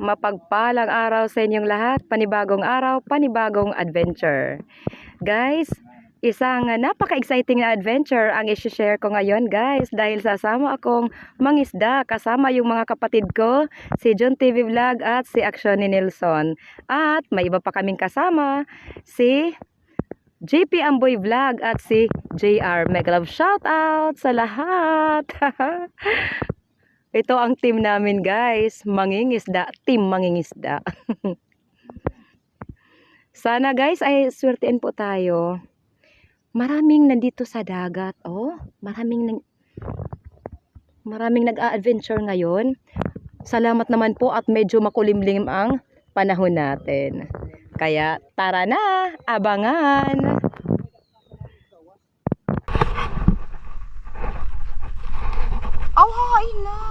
Mapagpalang araw sa inyong lahat. Panibagong araw, panibagong adventure. Guys, isang napaka-exciting na adventure ang isi-share ko ngayon guys dahil sasama akong mangisda kasama yung mga kapatid ko, si John TV Vlog at si Action ni Nelson. At may iba pa kaming kasama, si JP Amboy Vlog at si JR Megalove. Shout out sa lahat! Ito ang team namin guys, mangingisda, team mangingisda. Sana guys ay swertein po tayo. Maraming nandito sa dagat, oh. Maraming nang maraming nag-a-adventure ngayon. Salamat naman po at medyo makulimlim ang panahon natin. Kaya tara na, abangan. Aw, hain na.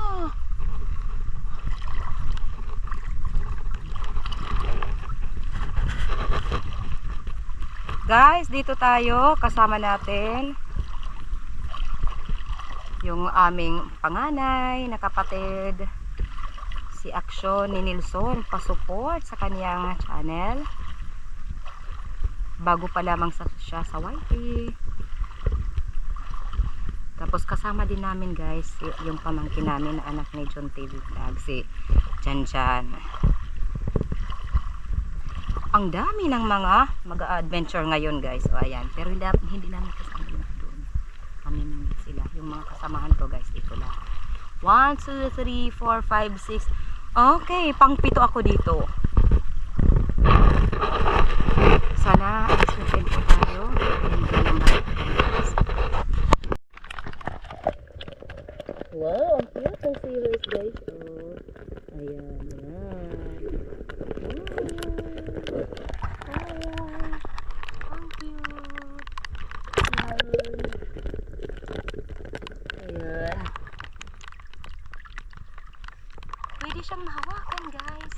Guys, dito tayo. Kasama natin yung aming panganay na kapatid si Aksyon ni Nilson pa-support sa kaniyang channel. Bago pa lamang sa, siya sa YT tapos kasama din namin guys yung pamangkin namin na anak ni John TV Vlog si Jan Jan ang dami ng mga mag-adventure ngayon guys. O ayan. Pero hindi, hindi namin kasama doon. Kami hindi sila. Yung mga kasamahan ko guys ito lang 1, 2, 3, 4, 5, 6 okay pang pito ako dito. Sana na po tayo. Wow, ang cute ng seahorse guys. Oh. Ayan, ayan. Ayan. Ang cute. Ayan. Ayan. Pwede siyang mahawakan guys.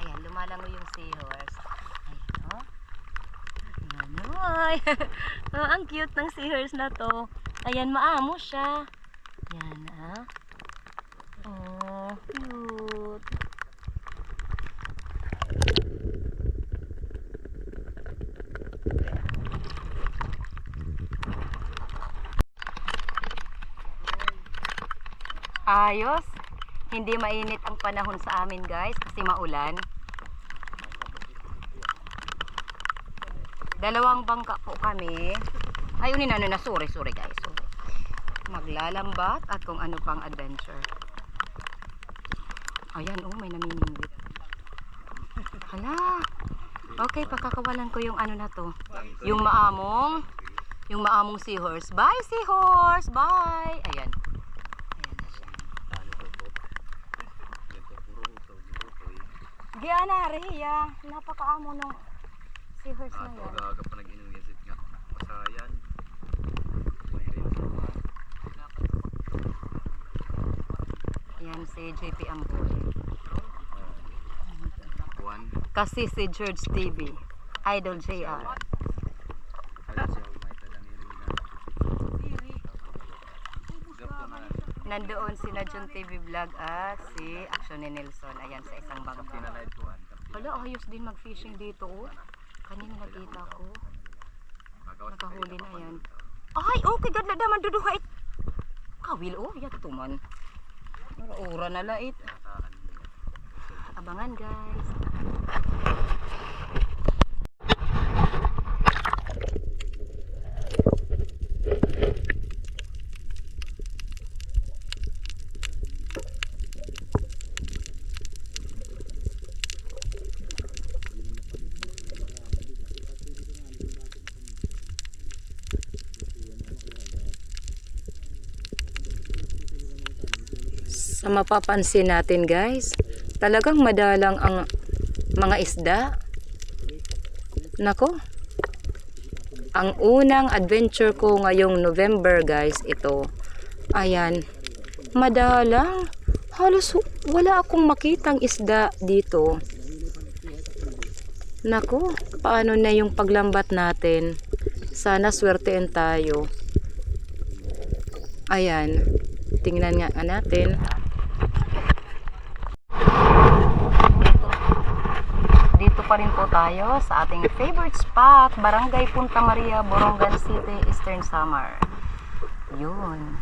Ayan, lumalangoy yung seahorse. Ayan, oh. Ayan, oh, ang cute ng seahorse na to. Ayan, maamo siya. Yan ah. Oh, cute. Ayos. Hindi mainit ang panahon sa amin guys kasi maulan. Dalawang bangka po kami. Ayunin ano na, sorry, sorry guys. Sorry maglalambat at kung ano pang adventure. Ayan, oh, may namimingwit. Hala. Okay, pagkakawalan ko yung ano na to. Yung maamong, yung maamong seahorse. Bye, seahorse! Bye! Ayan. Giana, Rehiya. Napakaamo ng seahorse na Ato yan. aga pa nag-inom yasit nga. Masayan. Ayan si JP Amboy. Kasi si George TV. Idol JR. Nandoon si na John TV Vlog at si Action ni Nelson. Ayan sa isang bangka. Hala, ayos din mag-fishing dito. Oh. Kanina nakita ko. Nakahuli na yan. Ay, okay. Gadla naman duduhait. Kawil, oh. Yan tuman. Ura na lait. Abangan, guys. Sa mapapansin natin guys, talagang madalang ang mga isda. Nako, ang unang adventure ko ngayong November guys, ito. Ayan, madalang. Halos wala akong makitang isda dito. Nako, paano na yung paglambat natin? Sana swertein tayo. Ayan. Tingnan nga natin. pa rin po tayo sa ating favorite spot, Barangay Punta Maria, Borongan City, Eastern Samar. Yun.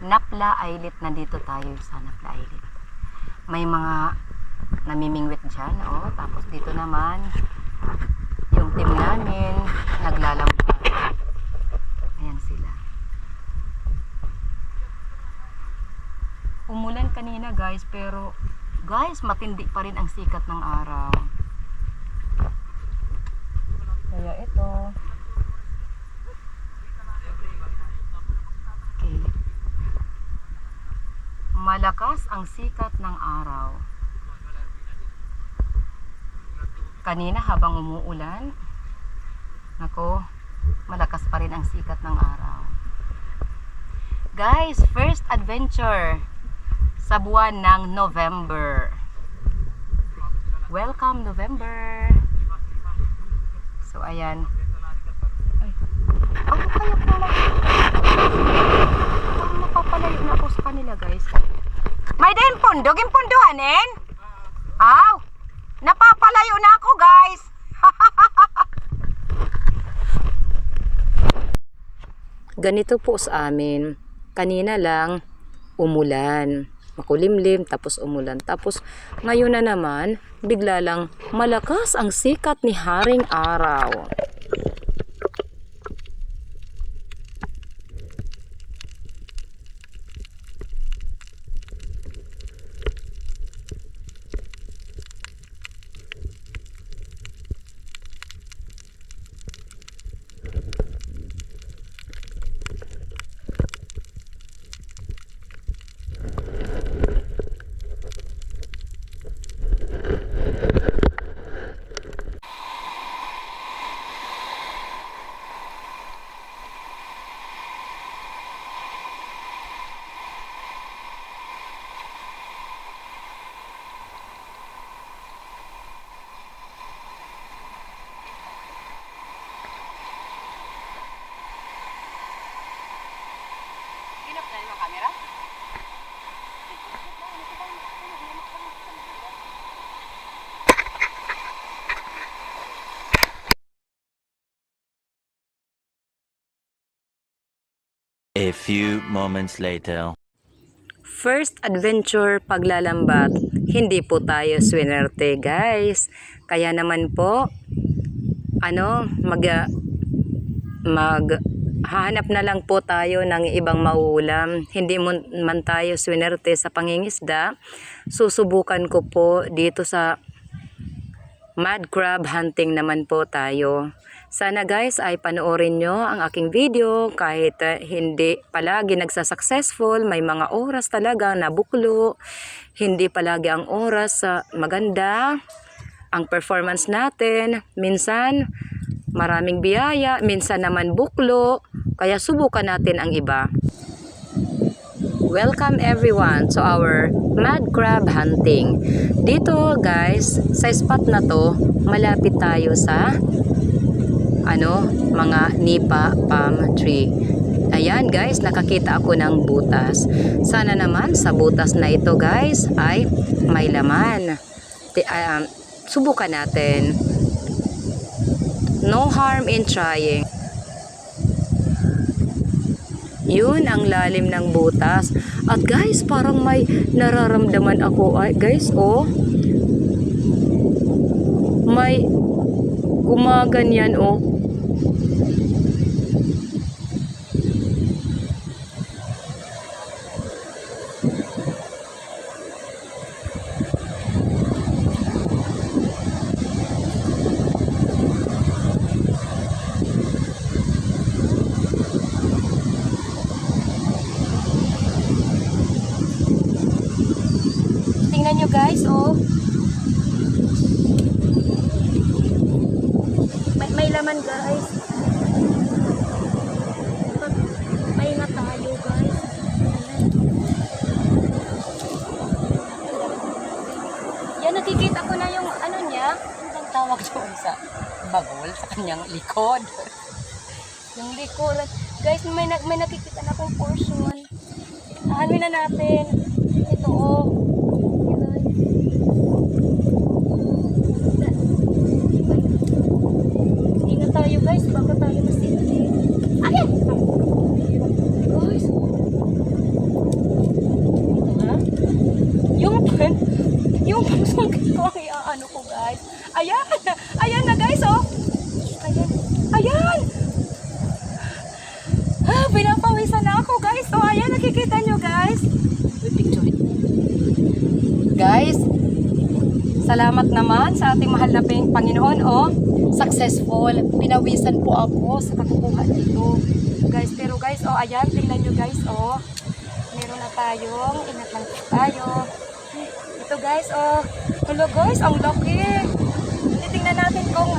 Napla Islet, nandito tayo sa Napla Islet. May mga namimingwit dyan, oh. Tapos dito naman, yung team namin, naglalambot. Ayan sila. Umulan kanina guys, pero guys, matindi pa rin ang sikat ng araw. Kaya ito. Okay. Malakas ang sikat ng araw. Kanina habang umuulan, nako, malakas pa rin ang sikat ng araw. Guys, first adventure sa buwan ng November. Welcome November. So ayan. Ay. Ano kaya pala? Parang napapalayo na ako sa kanila guys. May din pundog, yung punduanin? Aw! Napapalayo na ako guys! Ganito po sa amin. Kanina lang, umulan. Makulimlim, tapos umulan. Tapos ngayon na naman, bigla lang malakas ang sikat ni Haring Araw. Few moments later. First adventure paglalambat, hindi po tayo swinerte guys. Kaya naman po, ano, mag, mag, hahanap na lang po tayo ng ibang mauulam. Hindi man tayo swinerte sa pangingisda. Susubukan ko po dito sa mad crab hunting naman po tayo. Sana guys ay panoorin nyo ang aking video kahit uh, hindi palagi nagsa-successful, may mga oras talaga na buklo, hindi palagi ang oras sa maganda, ang performance natin, minsan maraming biyaya, minsan naman buklo, kaya subukan natin ang iba. Welcome everyone to our mad crab hunting. Dito guys, sa spot na to, malapit tayo sa ano, mga nipa palm tree. Ayan guys, nakakita ako ng butas. Sana naman sa butas na ito guys ay may laman. Ti- ah, um, subukan natin. No harm in trying. Yun ang lalim ng butas. At guys, parang may nararamdaman ako. Ay, guys, oh. May gumaganyan, oh. Tingnan nyo guys, oh. May, may laman guys. May nga tayo guys. Yan, nakikita ko na yung ano niya. Ano bang tawag doon sa bagol sa kanyang likod? yung likuran. Guys, may, na- may nakikita na akong portion. Ano na natin. Ito, oh. Yan, guys. Na- sungkit ko ang iaano ko guys. Ayan! Ayan na guys oh! Ayan! Ayan! Ah, pinapawisan na ako guys. Oh, ayan, nakikita nyo guys. Uy, picture. Guys, salamat naman sa ating mahal na Panginoon. Oh, successful. Pinawisan po ako sa kakukuha nito. Guys, pero guys, oh, ayan, tingnan nyo guys, oh. Meron na tayong, ingat lang tayo. Ito guys, oh. Hello guys, ang laki. Titingnan natin kung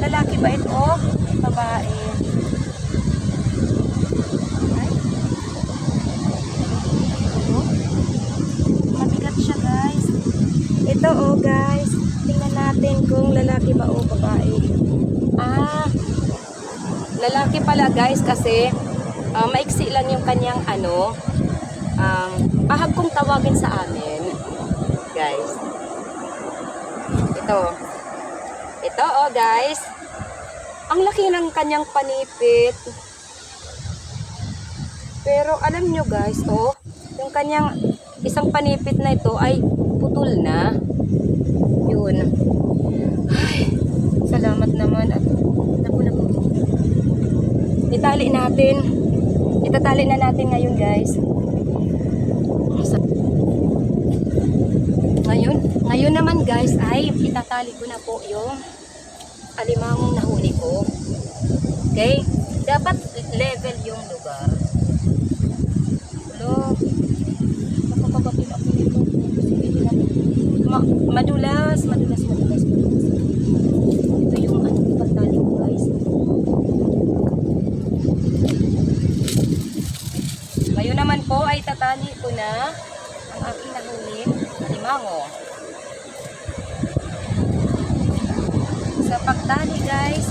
lalaki ba ito, oh. Babae. Ito oh guys. Natin kung lalaki ba o babae. Ah. Lalaki pala guys kasi ah, maiksi lang yung kanyang ano. Um, ahag kong tawagin sa amin. Guys. Ito. Ito oh guys. Ang laki ng kanyang panipit. Pero alam nyo guys, oh, yung kanyang isang panipit na ito ay putol na. Yun. Ay, salamat naman. At, naku, naku. Itali natin. Itatali na natin ngayon guys. Ngayon, ngayon naman guys ay itatali ko na po yung alimangong nahuli ko. Okay? Dapat level yung lugar. Hello. Nakakagatin ako nito. Ma madulas, madulas, madulas. Ito yung ano, pagtali ko guys. Ngayon naman po ay tatali ko na ang aking nahuling alimango. Sa pagtali guys,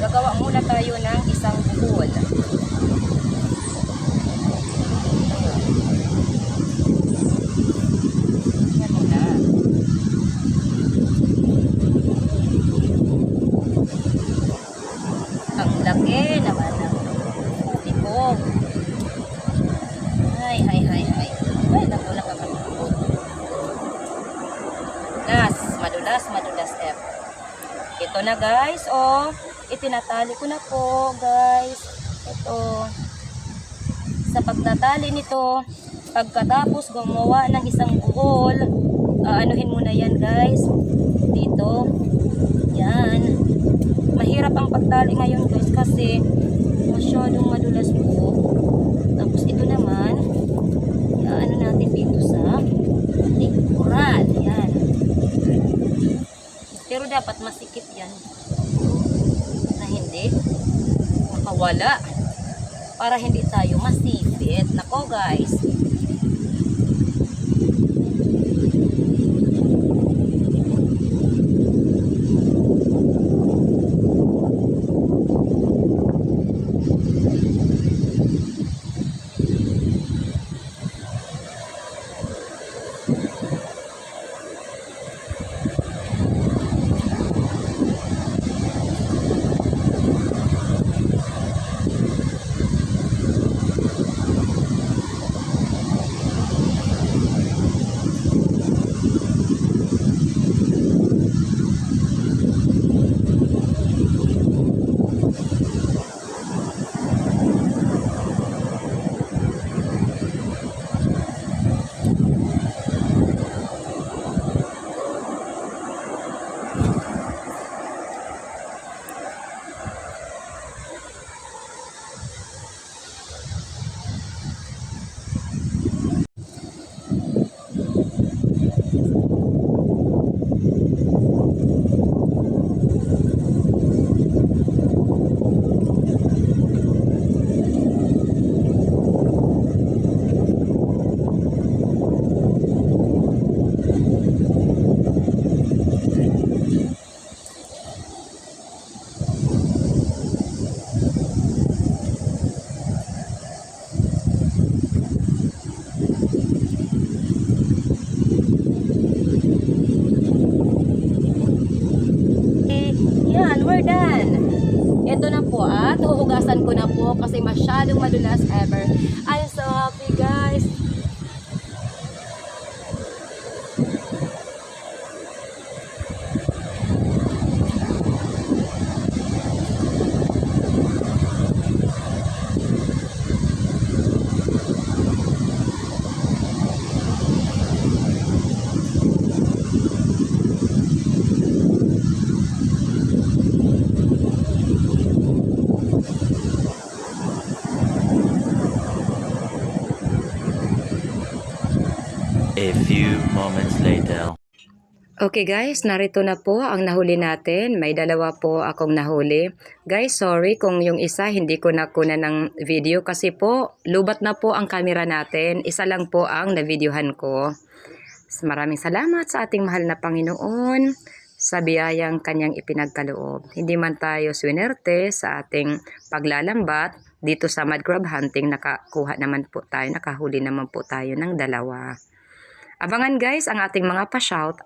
gagawa muna tayo ng isang buhol. Yan muna. Ang laki naman ng huli ko. Ay, ay, ay, ay. Ay, naku, nakakatakot. Madulas, madulas, madulas, F. Ito na guys, oh. Itinatali ko na po, guys. Ito. Sa pagtatali nito, pagkatapos gumawa ng isang buhol, aanuhin muna yan, guys. Dito. Yan. Mahirap ang pagtali ngayon, guys, kasi masyadong madulas po. Tapos ito naman, ano natin dito sa likuran. Yan. Pero dapat masikip yan. Na hindi makawala. Para hindi tayo masipit. Nako guys. Eh, yan, we're done. Ito na po at huhugasan ko na po kasi masyadong madulas ever. I'm so happy guys. moments later. Okay guys, narito na po ang nahuli natin. May dalawa po akong nahuli. Guys, sorry kung yung isa hindi ko nakuna ng video kasi po lubat na po ang camera natin. Isa lang po ang na-videohan ko. Maraming salamat sa ating mahal na Panginoon sa biyayang kanyang ipinagkaloob. Hindi man tayo swinerte sa ating paglalambat dito sa mud crab hunting nakakuha naman po tayo, nakahuli naman po tayo ng dalawa. Abangan guys ang ating mga pa-shout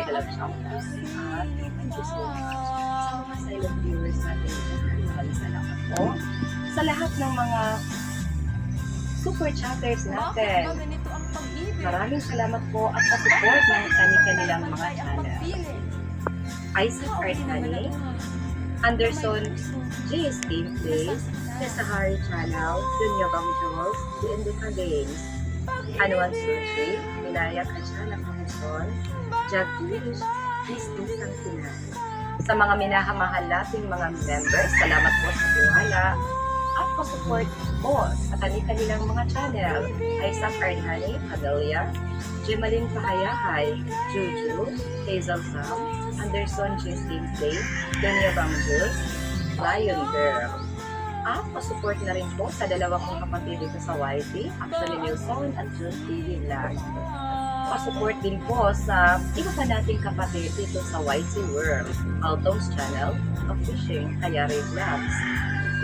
ads, nag-alap shoutout at thank you so much sa mga silent viewers natin. Maraming salamat po sa lahat ng mga super chatters natin. Maraming salamat po at pa-support ng kani-kanilang mga channel. Isaac Art Honey, Anderson J's Gameplays, The Sahari Channel, Dunya Bang Jules, The Indica Games, Anuan Sushi, Minaya Kachana Kamuson, Jagdish, Business ng Pinay. Sa mga minahamahal nating mga members, salamat po sa tiwala at pa-support po sa kani-kanilang mga channel. Isaac Arnhani, Adelia, Gemaline Pahayahay, Juju, Hazel Sam, Anderson G's Gameplay, Dania Bangjus, Lion Girl. At pa-support na rin po sa dalawa kong kapatid dito sa YT, Actually Wilson at June TV Vlog. Pa-support din po sa iba pa nating kapatid dito sa YT World, Altom's Channel, of Fishing, Kayari Vlogs,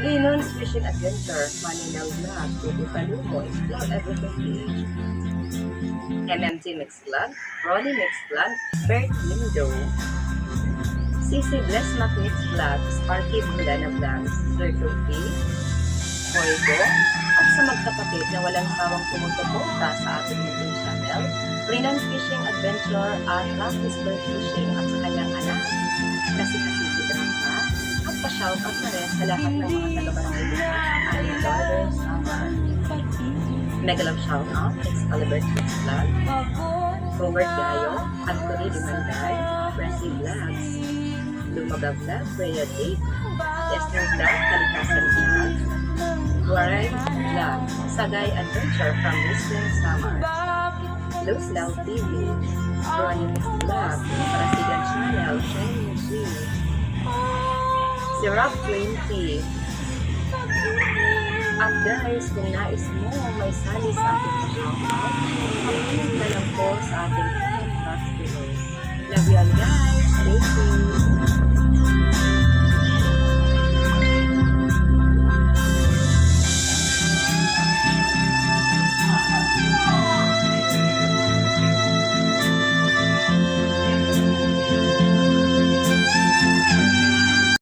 Linon's Fishing Adventure, Maninaw Vlog, Bubu Kalumo, Explore Everything Page, MMT Mix Vlog, Ronnie Mix Vlog, Bert Lindo, CC Bless Mac Mix Vlog, Sparky Bulana Vlogs, Sir Tupi, Koigo, at sa magkapatid na walang sawang sumusuporta sa ating YouTube channel, Rinan Fishing Adventure at Rapis Bird Fishing at sa kanyang anak na si Kasisi Drama at pa-shoutout na rin sa lahat ng mga taga-barangay sa aming daughter, Summer. Mega love shoutout, Excalibur Kids Vlog, Robert Gayo, Anthony Dimanday, Pressy Vlogs, Lumaga Vlog, Rhea Dick, Esther Vlog, Kalikasan Vlog, Waray Vlog, Sagay Adventure from Whistling Summer, Luz Lao TV, Veronica Vlog, President Channel, Shane G, si Rob 20, at guys, kung nais mo may sali sa ating shoutout, mag-comment na lang po sa ating box below. Love you all guys. Thank you.